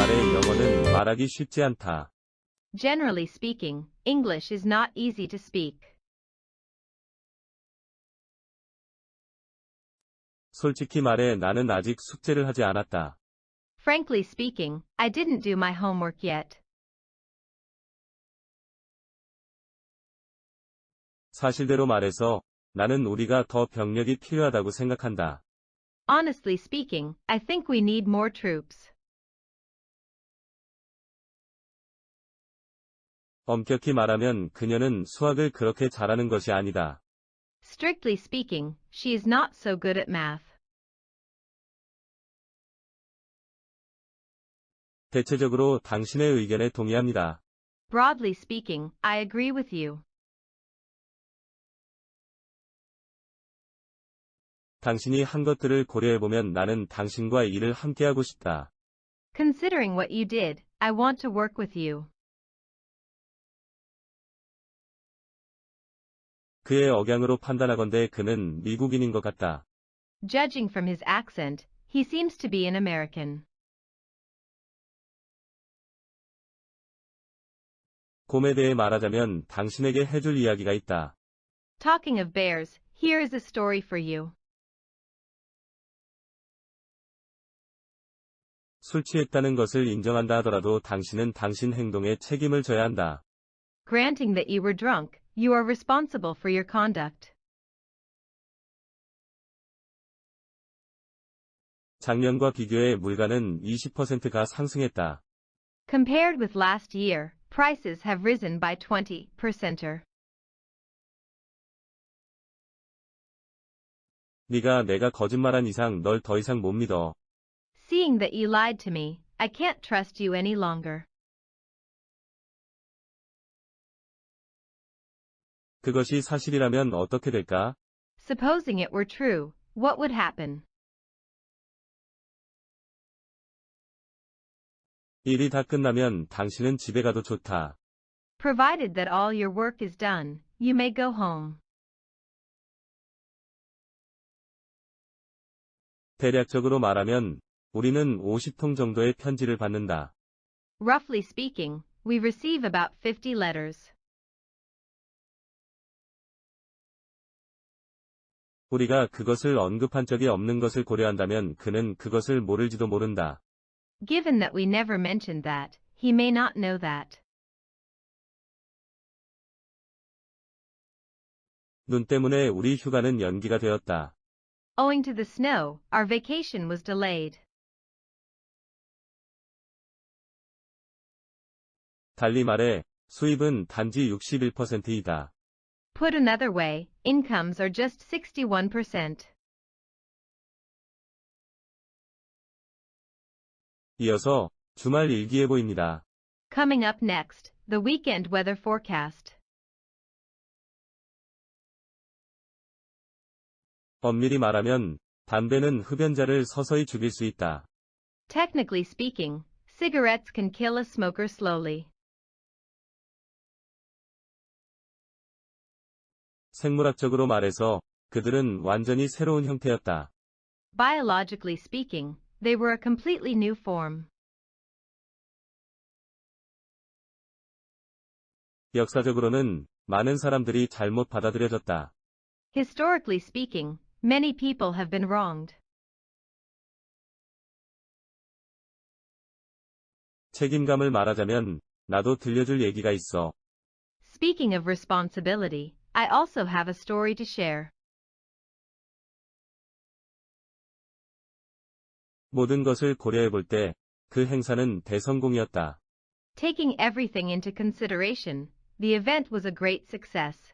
말해 영어는 말하기 쉽지 않다. Generally speaking, English is not easy to speak. 솔직히 말해 나는 아직 숙제를 하지 않았다. Frankly speaking, I didn't do my homework yet. 사실대로 말해서 나는 우리가 더 병력이 필요하다고 생각한다. Honestly speaking, I think we need more troops. 엄격히 말하면 그녀는 수학을 그렇게 잘하는 것이 아니다. Strictly speaking, she is not so good at math. 대체적으로 당신의 의견에 동의합니다. Broadly speaking, I agree with you. 당신이 한 것들을 고려해보면 나는 당신과 일을 함께하고 싶다. Considering what you did, I want to work with you. 그의 억양으로 판단하건대 그는 미국인인 것 같다. Judging from his accent, he seems to be an American. 곰에 대해 말하자면 당신에게 해줄 이야기가 있다. Talking of bears, here is a story for you. 술 취했다는 것을 인정한다 하더라도 당신은 당신 행동에 책임을 져야 한다. Granting that you were drunk, you are responsible for your conduct. 작년과 비교해 물가는 20%가 상승했다. Compared with last year, prices have risen by 20%. 네가 내가 거짓말한 이상 널 더 이상 못 믿어. Seeing that you lied to me, I can't trust you any longer. 그것이 사실이라면 어떻게 될까? Supposing it were true, what would happen? 일이 다 끝나면 당신은 집에 가도 좋다. Provided that all your work is done, you may go home. 대략적으로 말하면 우리는 50통 정도의 편지를 받는다. Roughly speaking, we receive about 50 letters. 우리가 그것을 언급한 적이 없는 것을 고려한다면 그는 그것을 모를지도 모른다. Given that we never mentioned that, he may not know that. 눈 때문에 우리 휴가는 연기가 되었다. Owing to the snow, our vacation was delayed. 달리 말해 수입은 단지 61%이다. Put another way, incomes are just 61%. 이어서 주말 일기예보입니다. Coming up next, the weekend weather forecast. 엄밀히 말하면 담배는 흡연자를 서서히 죽일 수 있다. Technically speaking, cigarettes can kill a smoker slowly. 생물학적으로 말해서 그들은 완전히 새로운 형태였다. Biologically speaking, they were a completely new form. 역사적으로는 많은 사람들이 잘못 받아들여졌다. Historically speaking, many people have been wronged. 책임감을 말하자면 나도 들려줄 얘기가 있어. Speaking of responsibility, I also have a story to share. 모든 것을 고려해 볼 때 그 행사는 대성공이었다. Taking everything into consideration, the event was a great success.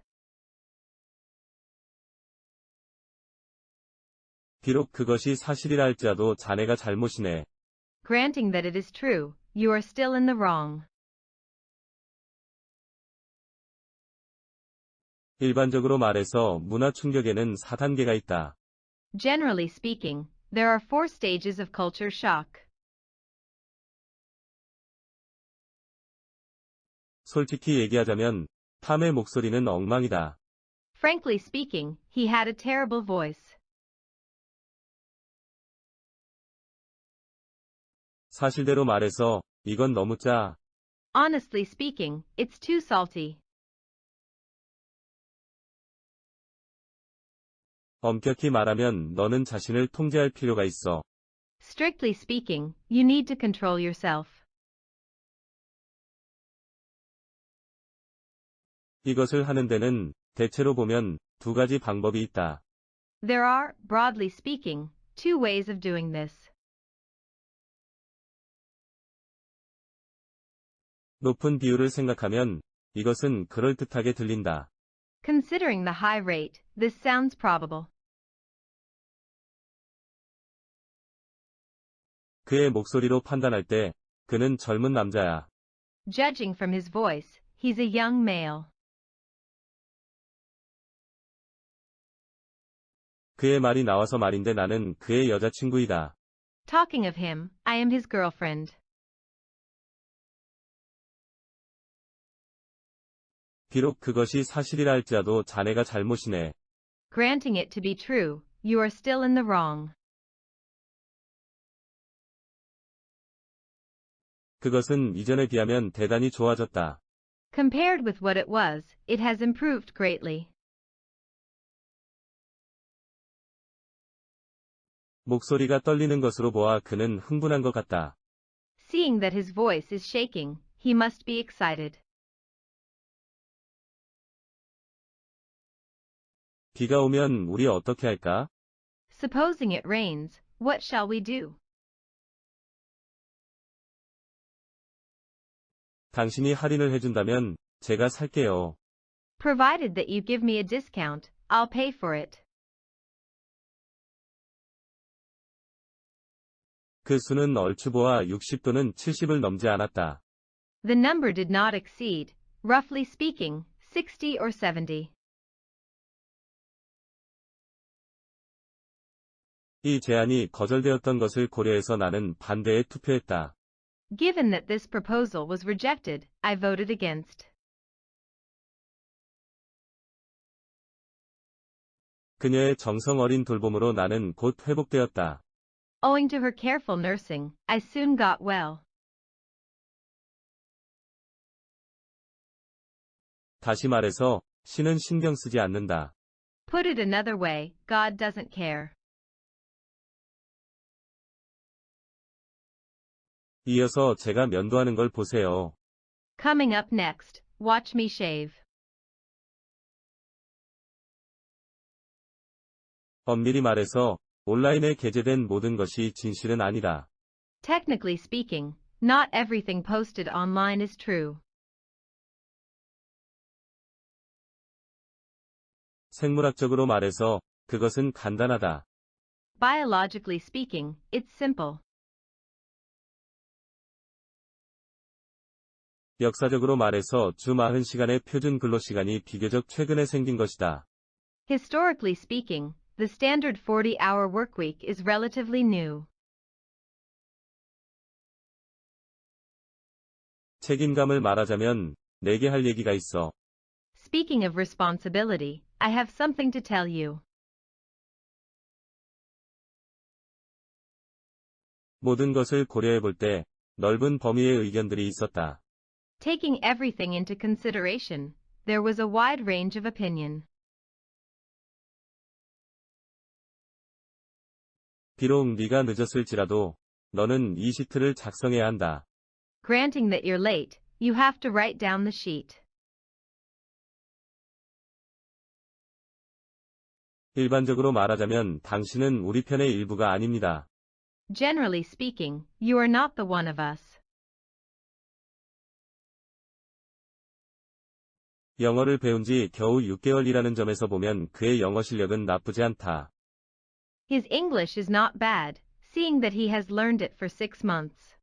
비록 그것이 사실이라 할지라도 자네가 잘못이네. Granting that it is true, you are still in the wrong. 일반적으로 말해서 문화 충격에는 4단계가 있다. Generally speaking, there are four stages of culture shock. 솔직히 얘기하자면 탐의 목소리는 엉망이다. Frankly speaking, he had a terrible voice. 사실대로 말해서 이건 너무 짜. Honestly speaking, it's too salty. 엄격히 말하면 너는 자신을 통제할 필요가 있어. Strictly speaking, you need to control yourself. 이것을 하는 데는 대체로 보면 두 가지 방법이 있다. There are, broadly speaking, two ways of doing this. 높은 비율을 생각하면 이것은 그럴듯하게 들린다. Considering the high rate, this sounds probable. 그의 목소리로 판단할 때 그는 젊은 남자야. Judging from his voice, he's a young male. 그의 말이 나와서 말인데 나는 그의 여자친구이다. Talking of him, I am his girlfriend. 비록 그것이 사실이라 할지라도 자네가 잘못이네. Granting it to be true, you are still in the wrong. 그것은 이전에 비하면 대단히 좋아졌다. Compared with what it was, it has improved greatly. 목소리가 떨리는 것으로 보아 그는 흥분한 것 같다. Seeing that his voice is shaking, he must be excited. 비가 오면 우리 어떻게 할까? Supposing it rains, what shall we do? 당신이 할인을 해준다면 제가 살게요. Provided that you give me a discount, I'll pay for it. 그 수는 얼추 보아 60 또는 70을 넘지 않았다. The number did not exceed, roughly speaking, 60 or 70. 이 제안이 거절되었던 것을 고려해서 나는 반대에 투표했다. Given that this proposal was rejected, I voted against. 그녀의 정성 어린 돌봄으로 나는 곧 회복되었다. Owing to her careful nursing, I soon got well. 다시 말해서 신은 신경 쓰지 않는다. Put it another way, God doesn't care. 이어서 제가 면도하는 걸 보세요. Coming up next, watch me shave. 엄밀히 말해서 온라인에 게재된 모든 것이 진실은 아니다. Technically speaking, not everything posted online is true. 생물학적으로 말해서 그것은 간단하다. Biologically speaking, it's simple. 역사적으로 말해서 주 40시간의 표준 근로시간이 비교적 최근에 생긴 것이다. Historically speaking, the standard 40 hour workweek is relatively new. 책임감을 말하자면 내게 할 얘기가 있어. Speaking of responsibility, I have something to tell you. 모든 것을 고려해 볼 때 넓은 범위의 의견들이 있었다. Taking everything into consideration, there was a wide range of opinion. 비록 네가 늦었을지라도 너는 이 시트를 작성해야 한다. Granting that you're late, you have to write down the sheet. 일반적으로 말하자면 당신은 우리 편의 일부가 아닙니다. Generally speaking, you are not the one of us. 영어를 배운 지 겨우 6개월이라는 점에서 보면 그의 영어 실력은 나쁘지 않다. His English is not bad, seeing that he has learned it for six months.